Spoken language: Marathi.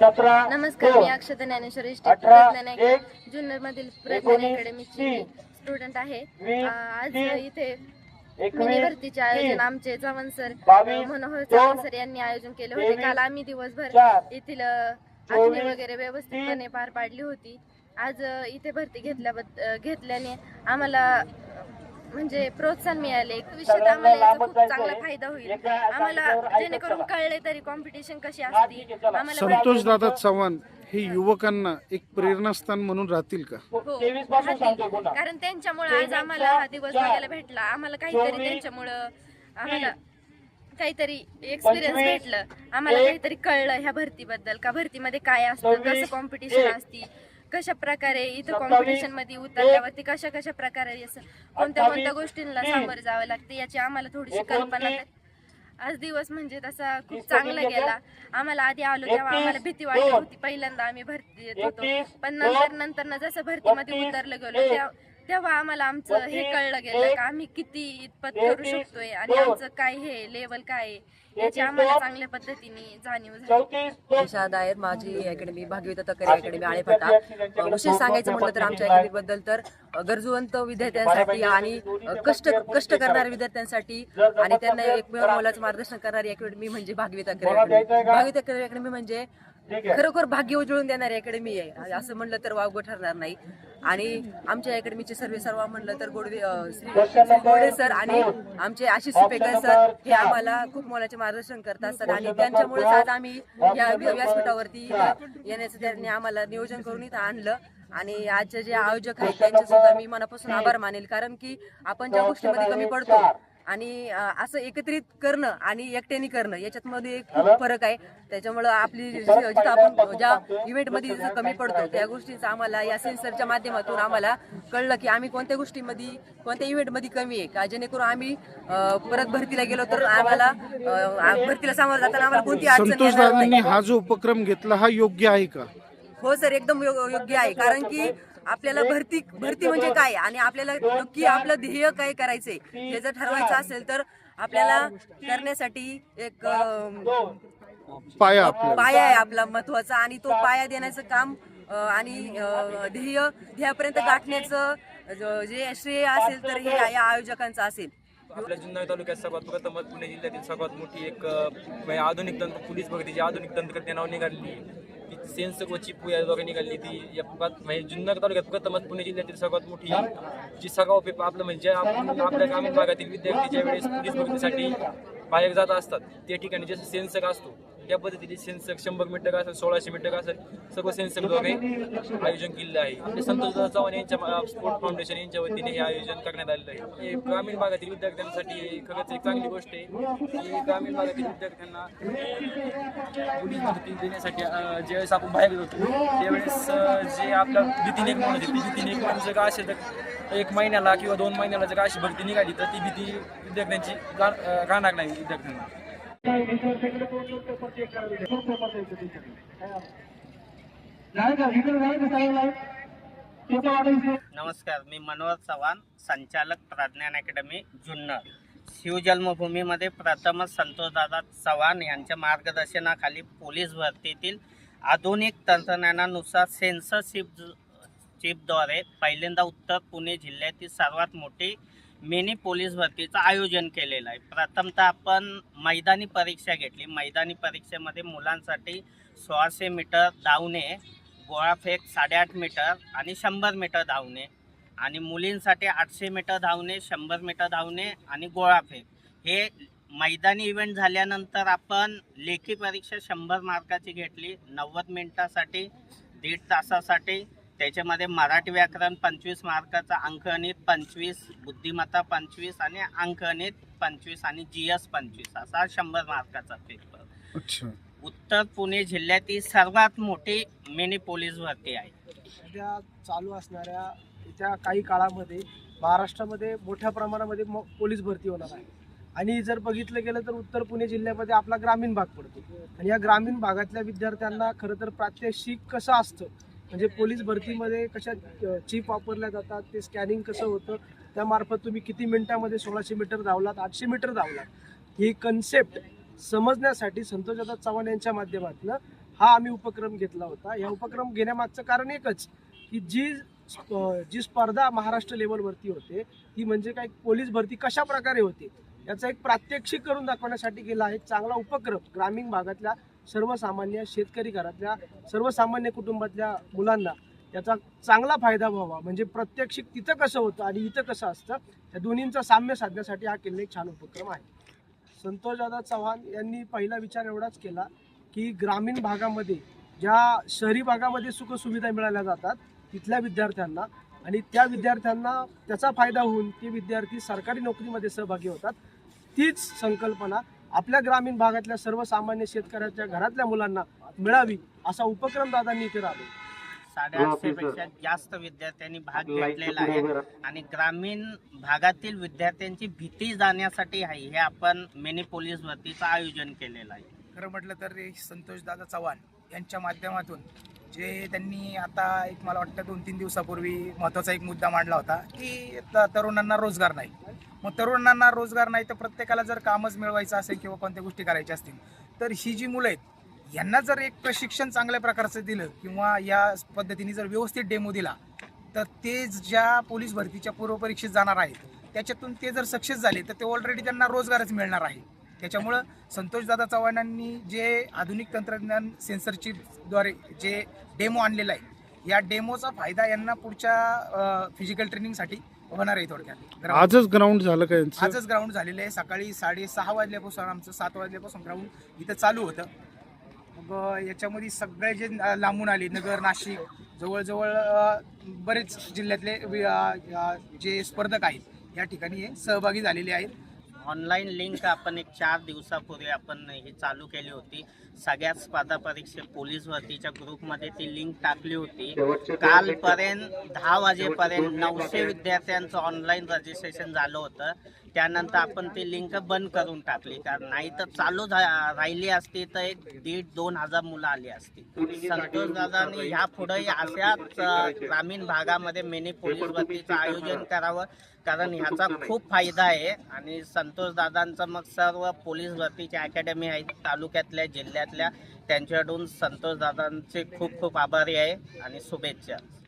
नमस्कार मी अक्षता ज्ञानेश्वर इष्टे अठरा, प्रज्ञान एक, जुन्नर मधील प्रज्ञान अकॅडमीची स्टुडंट आहे. आज इथे मिनी भरतीचे आयोजन आमचे चव्हाण सर मनोहर चव्हाण सर यांनी आयोजन केले होते. काल आम्ही दिवसभर येथील आखणी वगैरे व्यवस्थितपणे पार पाडली होती. आज इथे भरती घेतल्याबद्द अ, घेतल्याने आम्हाला म्हणजे प्रोत्साहन मिळाले. भविष्यात सगळ्यांना आम्हाला याचा खूप चांगला. फायदा होईल. आम्हाला जेणेकरून. कळले तरी कॉम्पिटिशन कशी हा, असती. आम्हाला संतोष दादा चव्हाण हे युवकांना एक प्रेरणास्थान म्हणून राहतील का? हो, राहतील. पुन्हा. कारण त्यांच्यामुळे आज आम्हाला हा दिवस बघायला भेटला. आम्हाला काहीतरी त्यांच्यामुळं आम्हाला काहीतरी एक्सपिरियन्स भेटलं. आम्हाला काहीतरी कळलं ह्या भरतीबद्दल का भरतीमध्ये काय असतं कसं कॉम्पिटिशन असती कशा प्रकारे इथं कॉम्पिटिशनमध्ये उतरल्यावरती कशा कशा प्रकारे कोणत्या कोणत्या गोष्टींना सामोरं जावं लागते याची आम्हाला थोडीशी कल्पना आज दिवस म्हणजे तसा खूप चांगला गेला. आम्हाला आधी आलो तेव्हा आम्हाला भीती दोन, होती. पहिल्यांदा आम्ही भरती देत होतो. पण नंतर नंतर ना जसं भरतीमध्ये उतरलं गेलो एक, तेव्हा- आम्हाला आमचं हे कळलं गेलं का आम्ही किती इतपत करू शकतोय आणि आमचं काय हे लेवल काय आहे याची आम्हाला चांगल्या पद्धतीने जाणीव झाली. माझी अकॅडमी भागवित तकरे अकॅडमी आळेफाटा विशेष सांगायचं म्हटलं तर आमच्या अकॅडमी बद्दल तर गरजवंत विद्यार्थ्यांसाठी आणि कष्ट कष्ट करणाऱ्या विद्यार्थ्यांसाठी आणि त्यांना एकमेव मोलाचं मार्गदर्शन करणारी अकॅडमी म्हणजे भागवित अकरे अकॅडमी भागवित अकरे अकॅडमी म्हणजे. खरोखर भाग्य उजळून देणारी अकॅडमी आहे. असं म्हणलं तर वावगं ठरणार नाही. आणि आमच्या अकॅडमीचे सर्वे सर्व म्हणलं तर गोडवे श्री श्री गोडे सर आणि आमचे आशिष सुपेकर सर हे आम्हाला खूप मोलाचे मार्गदर्शन करत असतात. आणि त्यांच्यामुळेच आज आम्ही या व्यासपीठावरती येण्याचं त्यांनी आम्हाला नियोजन करून इथं आणलं. आणि आजचे जे आयोजक आहेत त्यांचे सुद्धा मी मनापासून आभार मानेल. कारण की आपण ज्या गोष्टीमध्ये कमी पडतो आणि असं एकत्रित करणं आणि एकट्याने करणं याच्यात मध्ये एक खूप फरक आहे. त्याच्यामुळं आपली जी- जिथं आपण ज्या इव्हेंटमध्ये जिथं कमी पडतो त्या गोष्टीचं आम्हाला या सेन्सरच्या माध्यमातून आम्हाला कळलं की आम्ही कोणत्या गोष्टीमध्ये कोणत्या इव्हेंटमध्ये कमी आहे का? जेणेकरून आम्ही परत भरतीला गेलो तर आम्हाला भरतीला सामोरं जाताना आम्हाला कोणती अडचण हा जो उपक्रम घेतला हा योग्य आहे का? हो सर एकदम योग्य आहे. कारण की आपल्याला भरती भरती म्हणजे काय? आणि आपल्याला नक्की आपलं ध्येय काय करायचंय? हे जर ठरवायचं असेल तर आपल्याला करण्यासाठी एक पाया आपला. पाया आहे आपला महत्त्वाचा आणि तो पाया देण्याचं काम आणि ध्येय ध्येयापर्यंत गाठण्याचं ज- श्रेय असेल तर हे या आयोजकांचं असेल. आपल्या जुन्नर तालुक्यात सर्वात प्रथम पुणे जिल्ह्यातील सर्वात मोठी एक म्हणजे आधुनिक तंत्र पोलीस भरतीची आधुनिक तंत्रज्ञानावर निघाली सेन्स कोची पुया या निघाली ती. या म्हणजे जुन्नर तालुक्यात प्रथमच पुणे जिल्ह्यातील सर्वात मोठी जी सगाव पेपर आपलं म्हणजे आपण आपल्या ग्रामीण भागातील विद्यार्थी ज्या वेळेस पोलीस भरतीसाठी बाहेर जात असतात त्या ठिकाणी जसं सेन्सर असतो या पद्धतीने सेन्सर शंभर मीटर असेल सोळाशे मीटर असेल सर्व सेन्सरद्वारे आयोजन केलेलं आहे. आणि संतोष चव्हाण यांच्या स्पोर्ट फाउंडेशन यांच्या वतीने हे आयोजन करण्यात आलेलं आहे. हे ग्रामीण भागातील विद्यार्थ्यांसाठी खरंच एक चांगली गोष्ट आहे. की ग्रामीण भागातील विद्यार्थ्यांना पोलीस देण्यासाठी ज्यावेळेस आपण बाहेर जातो त्यावेळेस जे आपल्या भीतीने एक म्हणत होते भीतीने एक निर्माण जर का असेल तर एक महिन्याला किंवा दोन महिन्याला जर अशी भरती निघाली तर ती भीती विद्यार्थ्यांची राहणार नाही विद्यार्थ्यांना. नमस्कार मी मनोहर चव्हाण संचालक प्रज्ञान अकॅडमी जुन्नर. शिवजन्मभूमीमध्ये प्रथमच संतोषदादा चव्हाण यांच्या मार्गदर्शनाखाली पोलीस भरतीतील आधुनिक तंत्रज्ञानानुसार सेन्सरशिप चिपद्वारे पहिल्यांदा उत्तर पुणे जिल्ह्यातील सर्वात मोठी मिनी पोलीस भरतीचं आयोजन केलेलं आहे. प्रथमतः आपण मैदानी परीक्षा घेतली. मैदानी परीक्षेमध्ये मुलांसाठी सोळाशे मीटर धावणे गोळाफेक साडेआठ मीटर आणि शंभर मीटर धावणे आणि मुलींसाठी आठशे मीटर धावणे शंभर मीटर धावणे आणि गोळाफेक. हे मैदानी इव्हेंट झाल्यानंतर आपण लेखी परीक्षा शंभर मार्काची घेतली. नव्वद मिनिटासाठी दीड तासासाठी. त्याच्यामध्ये मराठी व्याकरण पंचवीस मार्काचा अंकगणित पंचवीस बुद्धिमत्ता पंचवीस आणि अंकगणित पंचवीस आणि जी एस पंचवीस. असा शंभर मार्काचा पेपर अच्छा. उत्तर पुणे जिल्ह्यातील सर्वात मोठी मिनी पोलीस भरती आहे. सध्या चालू असणाऱ्या येत्या काही काळामध्ये महाराष्ट्रामध्ये मोठ्या प्रमाणामध्ये म- पोलीस भरती होणार आहे. आणि जर बघितलं गेलं तर उत्तर पुणे जिल्ह्यामध्ये आपला ग्रामीण भाग पडतो. आणि या ग्रामीण भागातल्या विद्यार्थ्यांना खरं तर प्रात्यक्षिक कसं असतं? म्हणजे पोलीस भरतीमध्ये कशा चीप वापरल्या जातात ते स्कॅनिंग कसं होतं त्यामार्फत तुम्ही किती मिनिटामध्ये सोळाशे मीटर धावलात आठशे मीटर धावलात ही कन्सेप्ट समजण्यासाठी संतोषदादा चव्हाण यांच्या माध्यमातून हा आम्ही उपक्रम घेतला होता. या उपक्रम घेण्यामागचं कारण एकच की जी जी स्पर्धा महाराष्ट्र लेवलवरती होते ती म्हणजे काय पोलीस भरती कशा प्रकारे होते याचा एक प्रात्यक्षिक करून दाखवण्यासाठी केला आहे चांगला उपक्रम ग्रामीण भागातल्या सर्वसामान्य शेतकरी घरातल्या सर्वसामान्य कुटुंबातल्या मुलांना याचा चांगला फायदा व्हावा. म्हणजे प्रत्यक्षिक तिथं कसं होतं आणि इथं कसं असतं या दोन्हींचा साम्य साधण्यासाठी हा केलेला एक छान उपक्रम आहे. संतोषदादा चव्हाण यांनी पहिला विचार एवढाच केला की ग्रामीण भागामध्ये ज्या शहरी भागामध्ये सुखसुविधा मिळाल्या जातात तिथल्या विद्यार्थ्यांना आणि त्या विद्यार्थ्यांना त्याचा फायदा होऊन ते विद्यार्थी सरकारी नोकरीमध्ये सहभागी होतात तीच संकल्पना आपल्या ग्रामीण भागातल्या सर्वसामान्य शेतकऱ्याच्या घरातल्या मुलांना मिळावी असा उपक्रम दादांनी इथे राबवला. साडेआठशे पेक्षा जास्त विद्यार्थ्यांनी भाग घेतलेला आहे. आणि ग्रामीण भागातील विद्यार्थ्यांची भीती जाण्यासाठी आहे हे आपण मिनी पोलीस भरतीचं आयोजन केलेलं आहे. खरं म्हटलं तर संतोष दादा चव्हाण यांच्या माध्यमातून जे त्यांनी आता एक मला वाटतं दोन तीन दिवसापूर्वी महत्त्वाचा एक मुद्दा मांडला होता की तरुणांना रोजगार नाही. मग तरुणांना रोजगार नाही तर प्रत्येकाला जर कामच मिळवायचं असेल किंवा कोणत्या गोष्टी करायच्या असतील तर ही जी मुलं आहेत यांना जर एक प्रशिक्षण चांगल्या प्रकारचं दिलं किंवा या पद्धतीने जर व्यवस्थित डेमो दिला तर ते ज्या पोलीस भरतीच्या पूर्वपरीक्षेत जाणार आहेत त्याच्यातून ते जर सक्सेस झाले तर ते ऑलरेडी त्यांना रोजगारच मिळणार आहे. त्याच्यामुळं संतोषदादा चव्हाणांनी जे आधुनिक तंत्रज्ञान सेन्सरद्वारे जे डेमो आणलेला आहे या डेमोचा फायदा यांना पुढच्या फिजिकल ट्रेनिंगसाठी होणार आहे थोडक्यात. आजच ग्राउंड झालं का यांचं? आजच ग्राउंड झालेलं आहे. सकाळी साडेसहा वाजल्यापासून आमचं सात वाजल्यापासून ग्राउंड इथं चालू होतं. मग अं, याच्यामध्ये सगळे जे अं, लांबून आले नगर नाशिक जवळजवळ अं, बरेच जिल्ह्यातले वि- अं, अं, जे स्पर्धक आहेत या ठिकाणी हे सहभागी झालेले आहेत. ऑनलाईन लिंक आपण एक चार दिवसापूर्वी आपण ही चालू केली होती. सगळ्यात स्पर्धा परीक्षा पोलीस भरतीच्या ग्रुपमध्ये ती लिंक टाकली होती. कालपर्यंत दहा वाजेपर्यंत नऊशे विद्यार्थ्यांचं ऑनलाईन रजिस्ट्रेशन झालं होतं. त्यानंतर आपण ती लिंक बंद करून टाकली. कारण नाही तर चालू झा- राहिली असती तर एक दीड दोन हजार मुलं आली असती. संतोष दादानी ह्या पुढे अशाच ग्रामीण भागामध्ये मिनी पोलीस भरतीचं आयोजन करावं. कारण ह्याचा खूप फायदा आहे. आणि संतोष दादांचं मग सर्व पोलीस भरतीच्या अकॅडमी आहेत तालुक्यातल्या जिल्ह्यातल्या. त्यांच्याकडून संतोष दादांचे खूप खूप आभारी आहे. आणि शुभेच्छा.